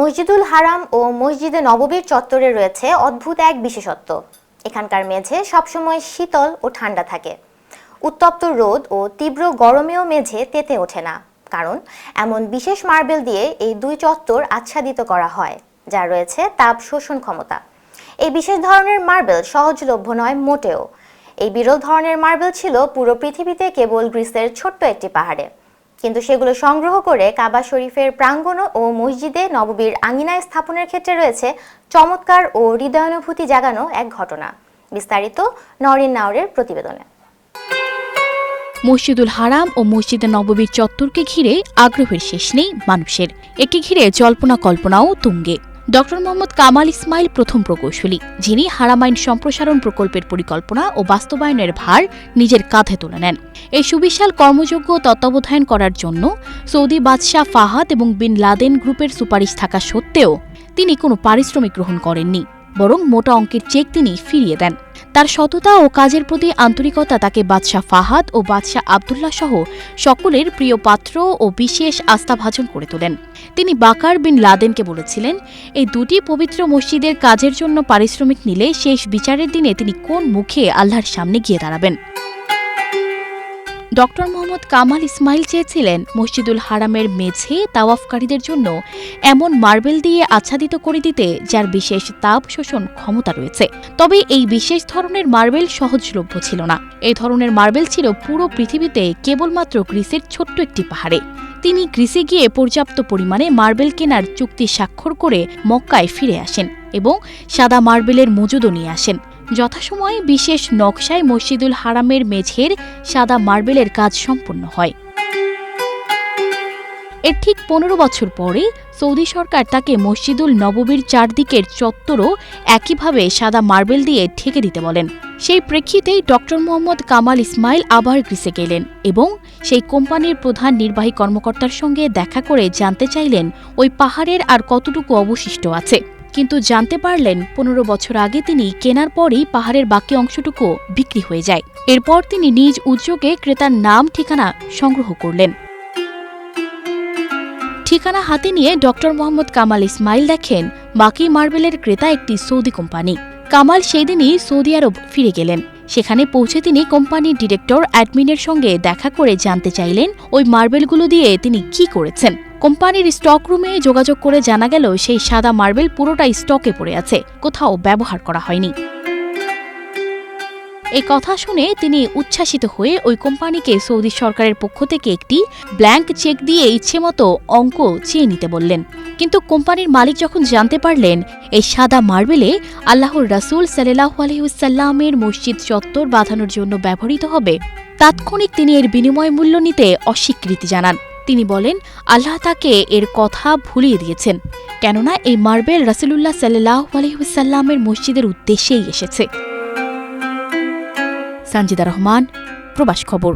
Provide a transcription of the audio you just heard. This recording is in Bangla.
মসজিদুল হারাম ও মসজিদে নববীর চত্বরে রয়েছে অদ্ভুত এক বিশেষত্ব। এখানকার মেঝে সবসময় শীতল ও ঠান্ডা থাকে। উত্তপ্ত রোদ ও তীব্র গরমেও মেঝে তেতে ওঠে না। কারণ, এমন বিশেষ মার্বেল দিয়ে এই দুই চত্বর আচ্ছাদিত করা হয়, যা রয়েছে তাপ শোষণ ক্ষমতা। এই বিশেষ ধরনের মার্বেল সহজলভ্য নয়, মোটেও। এই বিরল ধরনের মার্বেল ছিল পুরো পৃথিবীতে কেবল গ্রিসের ছোট্ট একটি পাহাড়ে। কিন্তু সেগুলো সংগ্রহ করে কাবা শরীফের প্রাঙ্গণ ও মসজিদে নববীর আঙিনায় স্থাপনের ক্ষেত্রে রয়েছে চমৎকার ও হৃদয়ানুভূতি জাগানো এক ঘটনা। বিস্তারিত নরিন নাওরের প্রতিবেদনে। মসজিদুল হারাম ও মসজিদে নববীর চত্বরকে ঘিরে আগ্রহের শেষ নেই মানুষের। একে ঘিরে জল্পনা কল্পনাও তুঙ্গে। ডক্টর মোহাম্মদ কামাল ইসমাইল প্রথম প্রকৌশলী, যিনি হারামাইন সম্প্রসারণ প্রকল্পের পরিকল্পনা ও বাস্তবায়নের ভার নিজের কাঁধে তুলে নেন। এই সুবিশাল কর্মযোগ্য তত্ত্বাবধায়ন করার জন্য সৌদি বাদশাহ ফাহাদ এবং বিন লাদেন গ্রুপের সুপারিশ থাকা সত্ত্বেও তিনি কোনো পারিশ্রমিক গ্রহণ করেননি, বরং মোটা অঙ্কের চেক তিনি ফিরিয়ে দেন। তার সততা ও কাজের প্রতি আন্তরিকতা তাকে বাদশাহ ফাহাদ ও বাদশাহ আবদুল্লাহ সহ সকলের প্রিয় পাত্র ও বিশেষ আস্থাভাজন করে তোলেন। তিনি বাকার বিন লাদেনকে বলেছিলেন, এই দুটি পবিত্র মসজিদের কাজের জন্য পারিশ্রমিক নিলে শেষ বিচারের দিনে তিনি কোন মুখে আল্লাহর সামনে গিয়ে দাঁড়াবেন? ডক্টর মোহাম্মদ কামাল ইসমাইল চেয়েছিলেন মসজিদুল হারামের মেঝে তাওয়াফকারীদের জন্য এমন মার্বেল দিয়ে আচ্ছাদিত করে দিতে, যার বিশেষ তাপ শোষণ ক্ষমতা রয়েছে। তবে এই বিশেষ ধরনের মার্বেল সহজলভ্য ছিল না। এই ধরনের মার্বেল ছিল পুরো পৃথিবীতে কেবলমাত্র গ্রিসের ছোট্ট একটি পাহাড়ে। তিনি গ্রিসে গিয়ে পর্যাপ্ত পরিমাণে মার্বেল কেনার চুক্তি স্বাক্ষর করে মক্কায় ফিরে আসেন এবং সাদা মার্বেলের মজুদও নিয়ে আসেন। যথাসময়ে বিশেষ নকশায় মসজিদুল হারামের মেঝের সাদা মার্বেলের কাজ সম্পন্ন হয়। এর ঠিক পনেরো বছর পরে সৌদি সরকার তাকে মসজিদুল নববীর চারদিকের চত্বরও একইভাবে সাদা মার্বেল দিয়ে ঠেকে দিতে বলেন। সেই প্রেক্ষিতেই ডক্টর মোহাম্মদ কামাল ইসমাইল আবার গ্রিসে গেলেন এবং সেই কোম্পানির প্রধান নির্বাহী কর্মকর্তার সঙ্গে দেখা করে জানতে চাইলেন, ওই পাহাড়ের আর কতটুকু অবশিষ্ট আছে। কিন্তু জানতে পারলেন পনেরো বছর আগে তিনি কেনার পরই পাহাড়ের বাকি অংশটুকু বিক্রি হয়ে যায়। এরপর তিনি নিজ উদ্যোগে ক্রেতার নাম, ঠিকানা সংগ্রহ করলেন। ঠিকানা হাতে নিয়ে ডক্টর মোহাম্মদ কামাল ইসমাইল দেখেন, বাকি মার্বেলের ক্রেতা একটি সৌদি কোম্পানি। কামাল সেই দিনই সৌদি আরব ফিরে গেলেন। সেখানে পৌঁছে তিনি কোম্পানির ডিরেক্টর অ্যাডমিনের সঙ্গে দেখা করে জানতে চাইলেন ওই মার্বেলগুলো দিয়ে তিনি কি করেছেন। কোম্পানির স্টক রুমে যোগাযোগ করে জানা গেল, সেই সাদা মার্বেল পুরোটাই স্টকে পড়ে আছে, কোথাও ব্যবহার করা হয়নি। এই কথা শুনে তিনি উচ্ছ্বাসিত হয়ে ওই কোম্পানিকে সৌদি সরকারের পক্ষ থেকে একটি ব্ল্যাঙ্ক চেক দিয়ে ইচ্ছে মতো অঙ্ক চেয়ে নিতে বললেন। কিন্তু কোম্পানির মালিক যখন জানতে পারলেন, এই সাদা মার্বেলে আল্লাহর রাসুল সাল্লাহ আলহিউসাল্লামের মসজিদ চত্বর বাঁধানোর জন্য ব্যবহৃত হবে, তাৎক্ষণিক তিনি এর বিনিময় মূল্য নিতে অস্বীকৃতি জানান। তিনি বলেন, আল্লাহ তাকে এর কথা ভুলিয়ে দিয়েছেন, কেননা এই মার্বেল রাসুলুল্লাহ সাল্লাহ আলহিউসাল্লামের মসজিদের উদ্দেশ্যেই এসেছে। সঞ্জিদা রহমান, প্রবাস খবর।